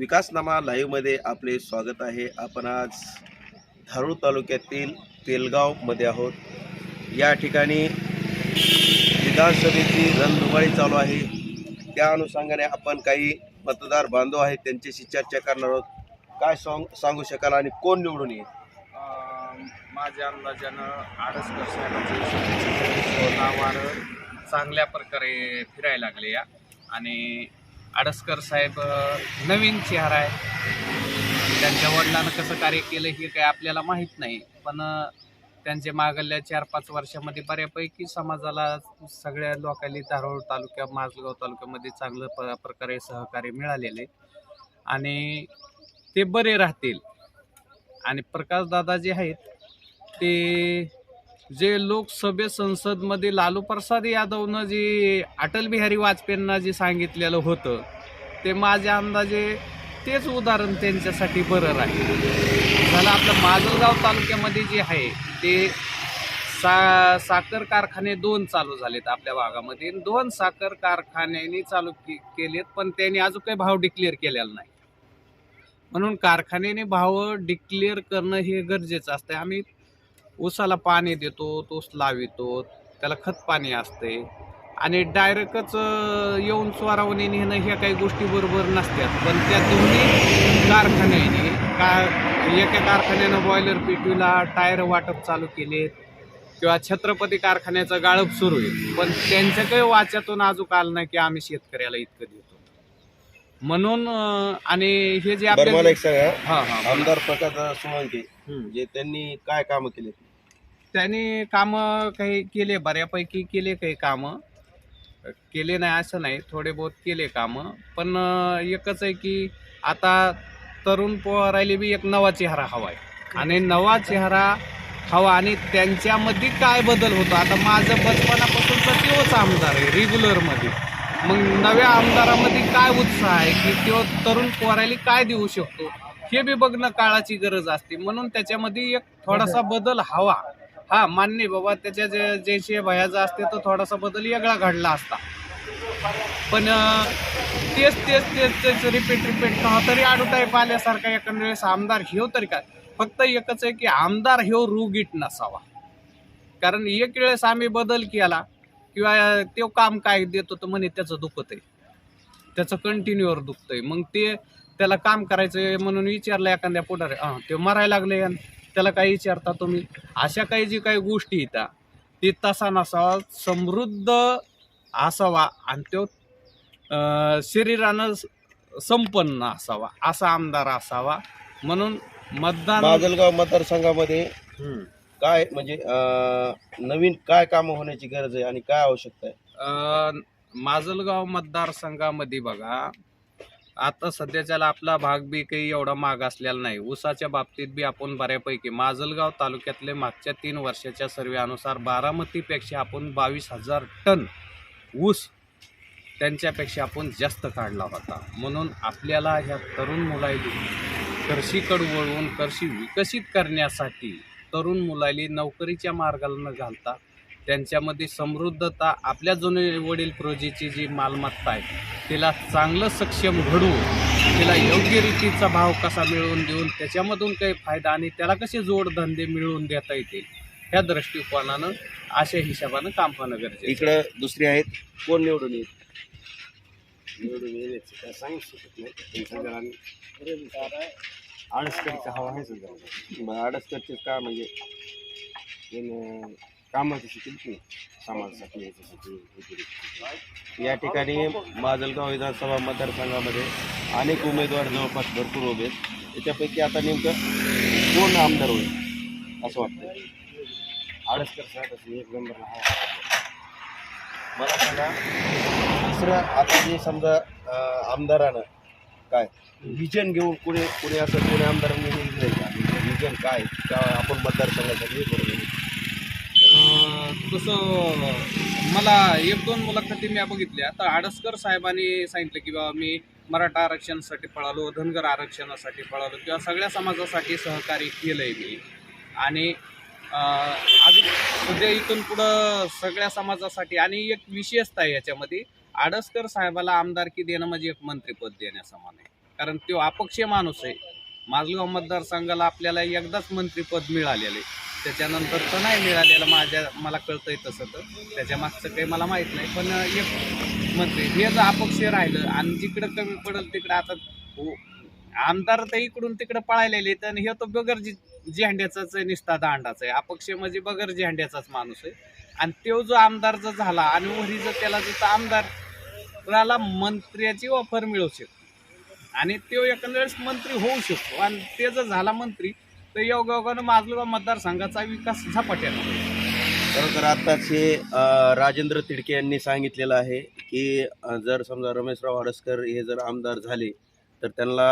विकासनामा लाईव्हमध्ये आपले स्वागत आहे. आपण आज धारूळ तालुक्यातील तेलगावमध्ये आहोत. या ठिकाणी विधानसभेची रणधुमाळी चालू आहे. त्या अनुषंगाने आपण काही मतदार बांधव आहेत त्यांच्याशी चर्चा करणार आहोत. काय सांग सांगू शकाल आणि कोण निवडून येईल? माझ्या अंदाजानं आडस साहेबांचे नावार चांगल्या प्रकारे फिरायला लागले या. आणि आडसकर साहेब नवीन चेहरा आहे. त्यांच्या वडिलांनं कसं कार्य केलं हे काही आपल्याला माहीत नाही. पण त्यांचे मागल्या चार पाच वर्षामध्ये बऱ्यापैकी समाजाला सगळ्या लोकांनी धारोळ तालुक्या माजलगाव तालुक्यामध्ये चांगलं प प्रकारे सहकार्य मिळालेले आणि ते बरे राहतील. आणि प्रकाशदादा जे आहेत ते जे लोकसभे संसदमध्ये लालू प्रसाद यादवनं जे अटल बिहारी वाजपेयींना जे सांगितलेलं होतं ते माझ्या अंदाजे तेच उदाहरण त्यांच्यासाठी बरं राहील. झालं आपलं माजलगाव तालुक्यामध्ये जे आहे ते सा साखर कारखाने दोन चालू झालेत आपल्या भागामध्ये. दोन साखर कारखान्यांनी चालू के केलेत पण त्यांनी अजून काही भाव डिक्लेअर केलेला नाही. म्हणून कारखान्याने भाव डिक्लेअर करणं हे गरजेचं असतं आम्ही ऊसाला पाणी देतो तो लावितो त्याला खत पाणी असते. आणि डायरेक्टच येऊन स्वरावणे नेणं ह्या काही गोष्टी बरोबर नसतात. पण त्या दोन्ही कारखान्याने का एका कारखान्यानं बॉयलर पिटवीला टायर वाटप चालू केलेत किंवा छत्रपती कारखान्याचं गाळप सुरू आहे. पण त्यांच्या काही वाच्यातून अजून आलं नाही की आम्ही शेतकऱ्याला इतकं देतो. म्हणून आणि हे जे बरं मला आपल्या एक सांगा. हा हा आमदार प्रकाश सोळंके. जे त्यांनी काय कामं केली त्यांनी कामं काही केले बऱ्यापैकी केले काही कामं. केले नाही असं नाही थोडे बहुत केले कामं. पण एकच आहे की आता तरुण पोरायला बी एक नवा चेहरा हवा आहे आणि नवा चेहरा हवा आणि त्यांच्यामध्ये काय बदल होतो? आता माझं बचपनापासूनचा तोच आमदार आहे रेग्युलरमध्ये मग नव्या आमदारामध्ये काय उत्साह आहे की तो तरुण पोरायला काय देऊ शकतो? हे बी बघणं काळाची गरज असते. म्हणून त्याच्यामध्ये एक थोडासा बदल हवा. हा मान्य बाबा त्याच्या जे जैसे भयाचा असते तो थोडासा बदल वेगळा घडला असता. पण तेच तेच तेच तेच रिपीट रिपीट कहा तरी आडू टाईप आल्यासारखा एखाद्या वेळेस आमदार ह्यो तरी काय? फक्त एकच आहे की आमदार ह्यो रुगीट नसावा. कारण एक वेळेस आम्ही बदल केला किंवा तो काम काय देतो तर म्हणे त्याचं दुखत आहे त्याचं कंटिन्यूअर दुखतंय. मग ते त्याला काम करायचं म्हणून विचारलं एखाद्या पुढारे हां ते मरायला लागले त्याला काही विचारता तुम्ही? अशा काही जी काही गोष्टी येतात ते तसा नसावा समृद्ध असावा आणि तो शरीरानं संपन्न असावा असा आमदार असावा. म्हणून मतदान माजलगाव मतदारसंघामध्ये. काय म्हणजे नवीन काय कामं होण्याची गरज आहे आणि काय आवश्यकता आहे? माजलगाव मतदारसंघामध्ये बघा आता सध्याच्याला आपला भाग बी काही एवढा माग असलेला नाही. ऊसाच्या बाबतीत बी आपण बऱ्यापैकी माजलगाव तालुक्यातले मागच्या तीन वर्षाच्या सर्वेनुसार बारामतीपेक्षा आपण बावीस हजार टन ऊस त्यांच्यापेक्षा आपण जास्त काढला होता. म्हणून आपल्याला ह्या तरुण मुलाली करशीकडे वळवून कर्षी विकसित करण्यासाठी तरुण मुलायली नोकरीच्या मार्गाला न घालता त्यांच्यामध्ये समृद्धता आपल्या जुने वडील प्रोजेची जी मालमत्ता आहे तिला चांगलं सक्षम घडवून तिला योग्य रीतीचा भाव कसा मिळवून देऊन त्याच्यामधून काही फायदा आणि त्याला कसे जोडधंदे मिळवून देता येतील ह्या दृष्टिकोनानं अशा हिशोबानं काम होणं गरजेचं आहे. इकडं दुसरी आहेत. कोण निवडून येईल? निवडून येईल काय सांगू शकत नाही. आडसकडचा हवा आहे सध्या. मग अडसकरचे का म्हणजे? कशी शिकली की समाजासाठी याच्यासाठी वगैरे. या ठिकाणी माजलगाव विधानसभा मतदारसंघामध्ये अनेक उमेदवार जवळपास भरपूर उभे आहेत. त्याच्यापैकी आता नेमकं कोण आमदार होईल असं वाटतं आडसकर साहेब एक नंबरला मला सांगा दुसरं आता जे समजा आमदारानं काय विजन घेऊन कुणी कुणी असं कुणी आमदारांनी हे का? विजन काय? त्या आपण मतदारसंघासाठी हे करू तसं मला एक दोन मुलाखती मी बघितल्या. तर आडसकर साहेबांनी सांगितलं की बाबा मी मराठा आरक्षणासाठी पळालो धनगर आरक्षणासाठी पळालो किंवा सगळ्या समाजासाठी सहकार्य केलं आहे मी. आणि अजून सध्या इथून पुढं सगळ्या समाजासाठी आणि एक विशेषता आहे याच्यामध्ये आडसकर साहेबाला आमदारकी देणं म्हणजे एक मंत्रीपद देण्यासमान. आहे कारण तो अपक्ष माणूस आहे. माजलगाव मतदारसंघाला आपल्याला एकदाच मंत्रीपद मिळालेलं आहे. त्याच्यानंतर तर नाही मिळालेलं माझ्या मला कळतंय तसं तर. त्याच्या मागचं काही मला माहीत नाही. पण एक मंत्री हे जर अपक्ष राहिलं आणि जिकडं कमी पडेल तिकडं आता हो, आमदार तर इकडून तिकडं पळायलेले तर हे तो बगर जी झेंड्याचाच आहे निस्ता दांडाचा आहे. अपक्ष म्हणजे बगर झेंड्याचाच माणूस आहे. आणि तो जो आमदार जर झाला आणि वरी जर त्याला जसं आमदाराला मंत्र्याची ऑफर मिळू शकते आणि तो एकंदरीत मंत्री होऊ शकतो आणि ते जर झाला मंत्री तर योगायोगानं माजलगाव मतदारसंघाचा विकास झपाट्यानं खरं तर आत्ताच हे अ, राजेंद्र तिडके यांनी सांगितलेलं आहे की अ, जर समजा रमेशराव हडसकर हे जर आमदार झाले तर त्यांना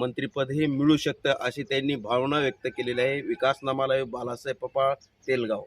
मंत्रीपदही मिळू शकतं अशी त्यांनी भावना व्यक्त केलेली आहे. विकास नामालय बालासाहेब पप्पा तेलगाव.